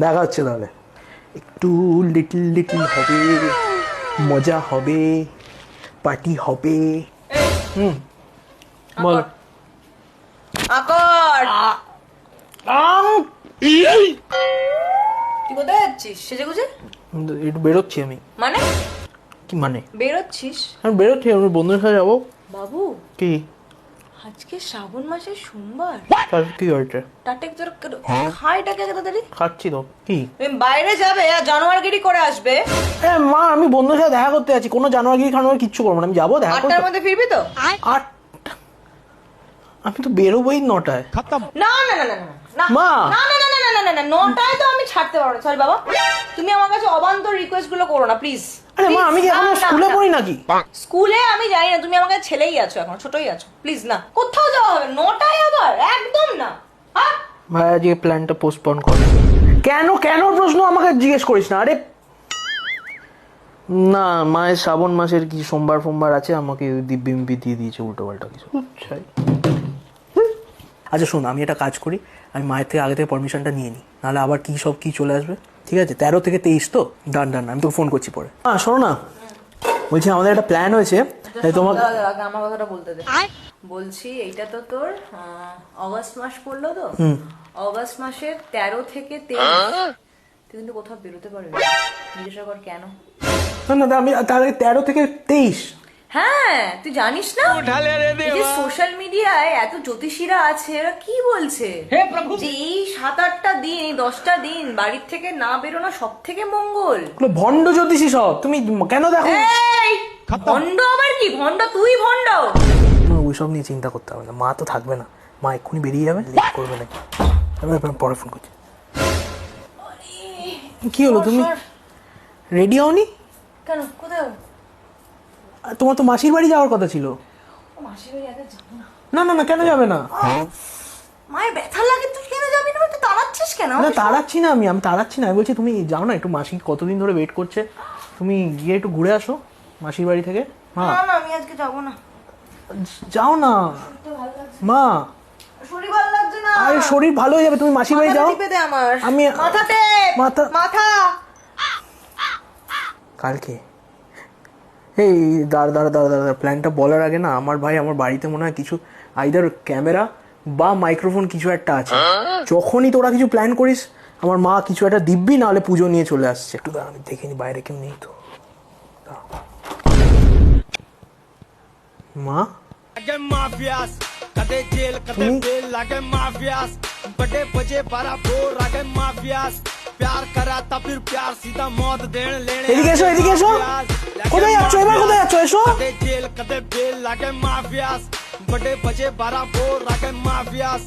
দেখা হচ্ছে তাহলে। একটু লিটল লিটল হবে মজা হবে পার্টি হবে। হুম। বল। আকর। আম! তুই কোথায় যাচ্ছিস? সেজে গুজে? একটু বেরোচ্ছি আমি। মানে? কি মানে? বেরোচ্ছিস? আমি বেরোচ্ছি আমি বন্ধুদের সাথে যাব। বাবু। কি? আজকে শ্রাবণ মাসের সোমবার? তার কি হয়েছে? টাটেক তোর খাইটাকে তাড়াতাড়ি? খাচ্ছি তো। কি? তুমি বাইরে যাবে আর জানোয়ারগিরি করে আসবে। হ্যাঁ মা আমি বন্ধুর সাথে দেখা করতে যাচ্ছি। কোনো জানোয়ার খানোয়ার কিচ্ছু করব না। আমি যাব দেখা করতে। আটটার মধ্যে ফিরবি তো? আট আমি তো বেরোবোই নটায়। না না না না না না। মা! না না না না না নটায় তো আমি ছাড়তে পারব সরি বাবা। তুমি আমার কাছে অবান্তর রিকোয়েস্টগুলো করো না প্লিজ আরে মা আমি কি এখন স্কুলে পড়ি নাকি? স্কুলে আমি জানি না তুমি আমার কাছে ছেলেই আছো এখন ছোটই আছো। প্লিজ না। কোথাও যাওয়া হবে নটায় আবার? একদম না। হ্যাঁ ভাই আজকে প্ল্যানটা পোস্টপন কর। কেন কেন প্রশ্ন আমাকে জিজ্ঞেস করিস না? আরে না মায়ের শ্রাবণ মাসের কি সোমবার ফোমবার আছে আমাকে দিব্যি দিয়ে দিয়েছে উল্টো পাল্টা কিছু আচ্ছা শোন আমি একটা কাজ করি আমি মায়ের থেকে আগে থেকে পারমিশনটা নিয়ে নিই। নাহলে আবার কি সব কি চলে আসবে? ঠিক আছে? তেরো থেকে তেইশ তো? ডান ডান আমি তোকে ফোন করছি পরে। হ্যাঁ শোনো না। বলছি আমাদের একটা প্ল্যান হয়েছে। দাঁড়া, আগে আমার কথাটা বলতে দে। বলছি এইটা তো তোর অগস্ট মাস পড়ল তো? অগস্ট মাসের তেরো থেকে তেইশ। তুই কিন্তু কোথাও বেরোতে পারবি না। জিজ্ঞাসা কর কেন? না না আমি তাহলে তেরো থেকে তেইশ। হ্যাঁ তুই জানিস না? এই যে সোশ্যাল মিডিয়ায় এত জ্যোতিষীরা আছে এরা কি বলছে? যে এই সাত আটটা দিন এই দশটা দিন বাড়ির থেকে না বেরোনো সব থেকে মঙ্গল ভণ্ড জ্যোতিষী সব। তুমি কেন দেখো? ভণ্ড আবার কি? ভণ্ড তুই ভণ্ড। ওইসব নিয়ে চিন্তা করতে হবে না। মা তো থাকবে না। মা এক্ষুনি বেরিয়ে যাবে লেট করবে নাকি? আমি পরে ফোন করছি। কি হলো তুমি? রেডি হওনি? কেন? কোথায়? তোমার তো মাসির বাড়ি যাওয়ার কথা ছিল। ও মাসির বাড়ি একা যাব না। না না না কেন যাবে না? মায়ের ব্যথা লাগে তুই কেন যাবি না? তুই তাড়াচ্ছিস কেন? না তাড়াচ্ছি না আমি আমি তাড়াচ্ছি না। আমি বলছি তুমি যাও না একটু মাসি কতদিন ধরে ওয়েট করছে। তুমি গিয়ে একটু ঘুরে আসো মাসির বাড়ি থেকে। মা। না না আমি আজকে যাব না। যাও না। তো ভালো লাগছে মা। শরীর ভালো লাগছে না। আরে শরীর ভালো হয়ে যাবে তুমি মাসির বাড়ি যাও। টিপে দে আমার। আমি- মাথাতে। মাথা- মাথা। কালকে এই দাঁড় দাঁড়া দাঁড়া দাঁড়া প্ল্যানটা বলার আগে না আমার ভাই আমার বাড়িতে মনে হয় কিছু আইদার ক্যামেরা বা মাইক্রোফোন কিছু একটা আছে। যখনই তোরা কিছু প্ল্যান করিস আমার মা কিছু একটা দিব্যি নাহলে পুজো নিয়ে চলে আসছে। একটু দাঁড়া আমি দেখিনি বাইরে কেউ নেই তো। মা? লাগে মাফিয়াস। कदे जेल कदे हम्म। बेल लागे माफियास बड़े बजे बारा बोर लागे माफियास प्यार करा था फिर प्यार सीधा मौत देने लेने এদিকে এসো এদিকে এসো কোথায় যাচ্ছ এবার কোথায় যাচ্ছ এসো कदे जेल कदे बेल लागे माफियास बड़े बजे बारा बोर लागे माफियास